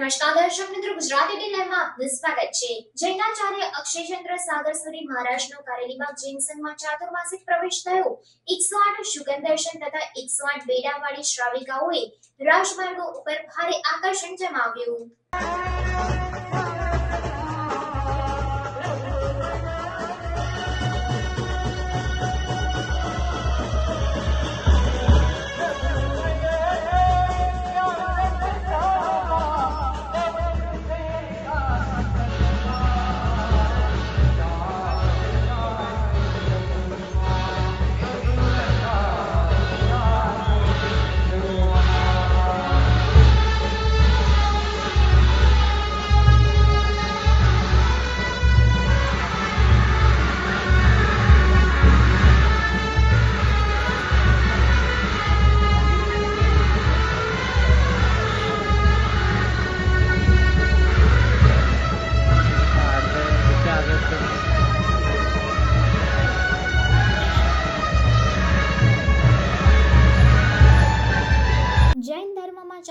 નમસ્કાર દર્શક મિત્રો ગુજરાતી ટી આપનું સ્વાગત છે. જૈનાચાર્ય અક્ષયચંદ્ર સાગરસુરી મહારાજનો કારેલીબાગ જૈન સંઘમાં ચાતુર્માસિક પ્રવેશ થયો. એકસો આઠ સુગંધ દર્શન તથા એકસો આઠ બેડાવાળી શ્રાવિકાઓએ રાજમાર્ગો ઉપર ભારે આકર્ષણ જમાવ્યું.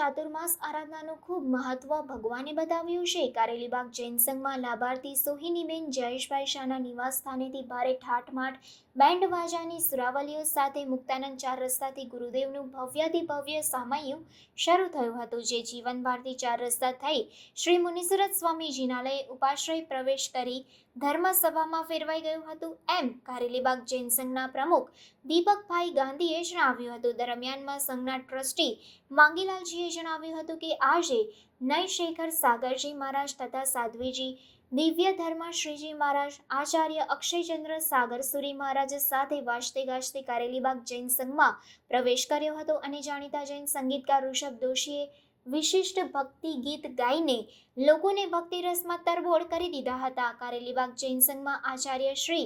ચાતુર્માસ આરાધનાનું ખૂબ મહત્વ ભગવાને બતાવ્યું છે. કારેલીબાગ જૈન સંઘમાં લાભાર્થી સોહિનીબેન જયેશભાઈ શાહના નિવાસ સ્થાનેથી ભારે ઠાઠમાઠ બેન્ડ વાજાની સુરાવલીઓ સાથે મુક્તાનંદ ચાર રસ્તાથી ગુરુદેવનું ભવ્યાથી ભવ્ય સામાયું શરૂ થયું હતું, જે જીવન ભારતી ચાર રસ્તા થઈ શ્રી મુનિસુરત સ્વામી જિનાલયે ઉપાશ્રય પ્રવેશ કરી ધર્મસભામાં ફેરવાઈ ગયું હતું. એમ કારેલીબાગ જૈન સંઘના પ્રમુખ દીપકભાઈ ગાંધીએ જણાવ્યું હતું. દરમિયાનમાં સંઘના ટ્રસ્ટી માંગીલાલજીએ જણાવ્યું હતું કે આજે નય શેખર સાગરજી મહારાજ તથા સાધ્વીજી દિવ્ય ધર્મ શ્રીજી મહારાજ, આચાર્ય અક્ષયચંદ્ર સાગરસુરી મહારાજ સાથે વાજતે ગાજતે કારેલીબાગ જૈન સંઘમાં પ્રવેશ કર્યો હતો અને જાણીતા જૈન સંગીતકાર ઋષભ દોશીએ વિશિષ્ટ ભક્તિ ગીત ગાઈને લોકોને ભક્તિ રસમાં તરબોળ કરી દીધા હતા. કારેલીબાગ જૈન સંઘમાં આચાર્ય શ્રી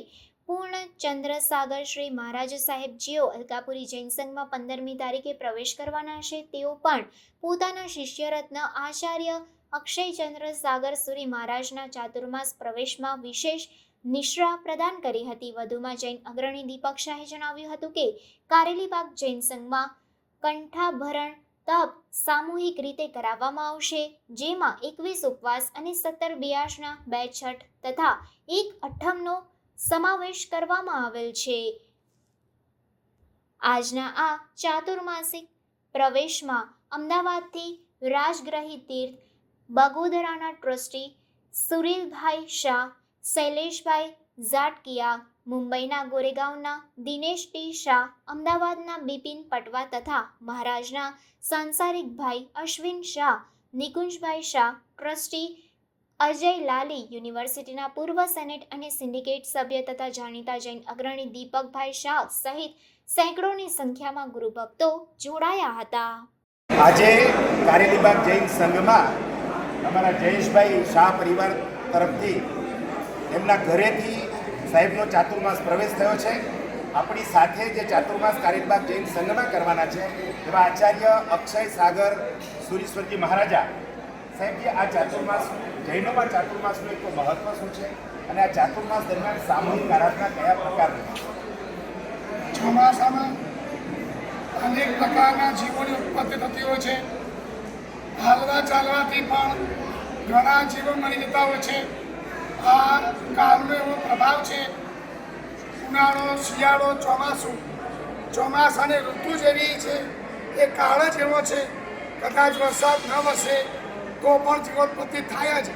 પૂર્ણચંદ્ર સાગર શ્રી મહારાજ સાહેબજીઓ અલકાપુરી જૈન સંઘમાં પંદરમી તારીખે પ્રવેશ કરવાના છે. તેઓ પણ પોતાના શિષ્યરત્ન આચાર્ય અક્ષયચંદ્ર સાગર સુરી મહારાજના ચાતુર્માસ પ્રવેશમાં વિશેષ નિશ્રા પ્રદાન કરી હતી. વધુમાં જૈન અગ્રણી દીપક શાહે જણાવ્યું હતું કે, કારેલીબાગ જૈન સંઘમાં કંઠાભરણ તપ સામૂહિક રીતે કરાવવામાં આવશે, જેમાં એકવીસ ઉપવાસ અને સત્તર બિયાસના બે છઠ તથા એક અઠ્ઠમનો સમાવેશ કરવામાં આવેલ છે. આજના આ ચાતુર્માસિક પ્રવેશમાં અમદાવાદથી રાજગ્રહી તીર્થ બગોદરાના ટ્રસ્ટી સુરીલભાઈ શાહ, શૈલેષભાઈ ઝાટકિયા, મુંબઈના ગોરેગાંવના દિનેશ ટી શાહ, અમદાવાદના બિપિન પટવા તથા મહારાજના સાંસારિકભાઈ અશ્વિન શાહ, નિકુંજભાઈ શાહ, ટ્રસ્ટી અજય લાલી યુનિવર્સિટીના પૂર્વ સેનેટ અને સિન્ડિકેટ સભ્ય તથા જાણીતા જૈન અગ્રણી દીપકભાઈ શાહ સહિત સેંકડોની સંખ્યામાં ગુરુભક્તો જોડાયા હતા. આજે કારેલીબાગ જૈન સંઘમાં અમારા જયેશભાઈ શાહ પરિવાર તરફથી એમના ઘરેથી સાહેબનો ચાતુર્માસ પ્રવેશ થયો છે. આપણી સાથે જે ચાતુર્માસ કારેલીબાગ જૈન સંઘમાં કરવાના છે, એવા આચાર્ય અક્ષય સાગર સુરીશ્વરજી મહારાજા. સાહેબજી આ ચાતુર્માસ જૈનોમાં ચાતુર્માસનું એક મહત્વ શું છે? અને આ ચાતુર્માસ દરમિયાન સામૂહિક આરાધના કયા પ્રકારની ચોમાસામાં અનેક પ્રકારના જીવોની ઉત્પત્તિ થતી હોય છે. હાલવા ચાલવાથી પણ ઘણા જીવો મરી જતા હોય છે. આ કાળનો એવો પ્રભાવ છે. ઉનાળો, શિયાળો, ચોમાસું. ચોમાસાની ઋતુ જેવી છે. એ કાળ જ એવો છે. કદાચ વરસાદ ન વસે પણ જીવોત્પત્તિ થાય જ,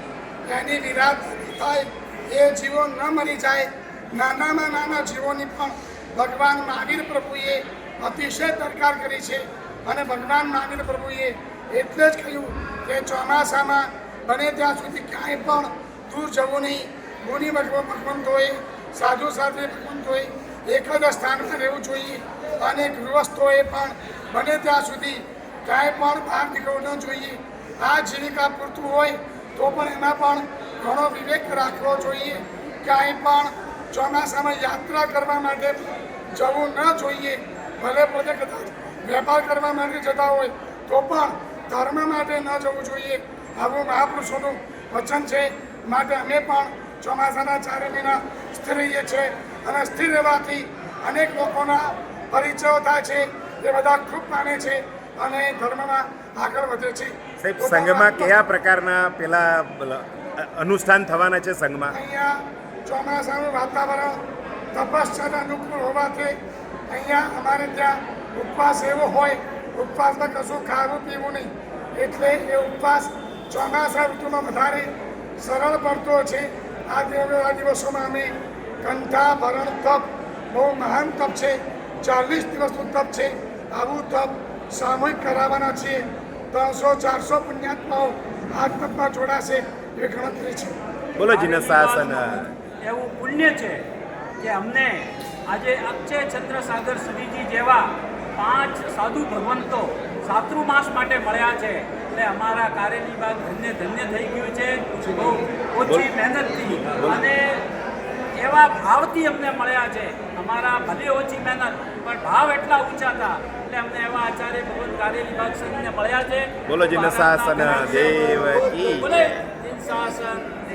એની વિરાટ થાય, એ જીવો ન મરી જાય. નાનામાં નાના જીવોની પણ ભગવાન મહાવીર પ્રભુએ અતિશય દરકાર કરી છે. અને ભગવાન મહાવીર પ્રભુએ એટલે જ કહ્યું કે ચોમાસામાં બને ત્યાં સુધી ક્યાંય પણ દૂર જવું નહીં. મુનિ ભગવંતોએ, સાધુ સાધુ ભગવંતોએ એક જ સ્થાનમાં રહેવું જોઈએ. અને ગૃહસ્થોએ પણ બને ત્યાં સુધી ક્યાંય પણ બહાર નીકળવું ન જોઈએ. આ જીવિકા પૂરતું હોય તો પણ એમાં પણ ઘણો વિવેક રાખવો જોઈએ. ક્યાંય પણ ચોમાસામાં યાત્રા કરવા માટે જવું ન જોઈએ. ભલે પોતે કદાચ વેપાર કરવા માટે જતા હોય, તો પણ ધર્મ માટે ન જવું જોઈએ. આવું મહાપુરુષોનું વચન છે. માટે અમે પણ ચોમાસાના ચારે મહિના સ્થિર રહીએ છીએ અને સ્થિર રહેવાથી અનેક લોકોના પરિચયો થાય છે. એ બધા ખૂબ માને છે અને ધર્મમાં આગળ વધે છે. સાહેબ, સંઘમાં કયા પ્રકારના પેલા અનુષ્ઠાન થવાના છે સંઘમાં? ચોમાસાનું વાતાવરણ તપસ્યાના અનુકૂળ હોવાથી અહીંયા અમારે ત્યાં ઉપવાસ એવો હોય, ઉપવાસમાં કશું ખાવું પીવું નહીં. એટલે એ ઉપવાસ ચોમાસા ઋતુમાં વધારે સરળ પડતો છે. આ આ દિવસોમાં અમે કંઠા, ભરણ તપ બહુ મહાન તપ છે. ચાલીસ દિવસનું તપ છે. આવું તપ સામૂહિક કરાવવાના છીએ. ત્રણસો ચારસો પુણ્યાત્માઓ આ તપમાં જોડાશે એ ગણતરી છે. બોલો જીનસ શાસન. એવું પુણ્ય છે કે અમને આજે અક્ષય ચંદ્રસાગર સુધીજી જેવા પાંચ સાધુ ભગવંતો સાતૃમાસ માટે મળ્યા છે. એટલે અમારા કાર્યની વાત ધન્ય ધન્ય થઈ ગયું છે. બહુ ઓછી મહેનતથી અને એવા ભાવથી અમને મળ્યા છે. અમારા ભલે ઓછી મહેનત પણ ભાવ એટલા ઊંચા હતા. એટલે અમને એવા આચાર્ય ભગવાન કારેલી બાગ સંઘને મળ્યા છે. બોલો જીનસ શાસન દેવ બોલે જીન શાસન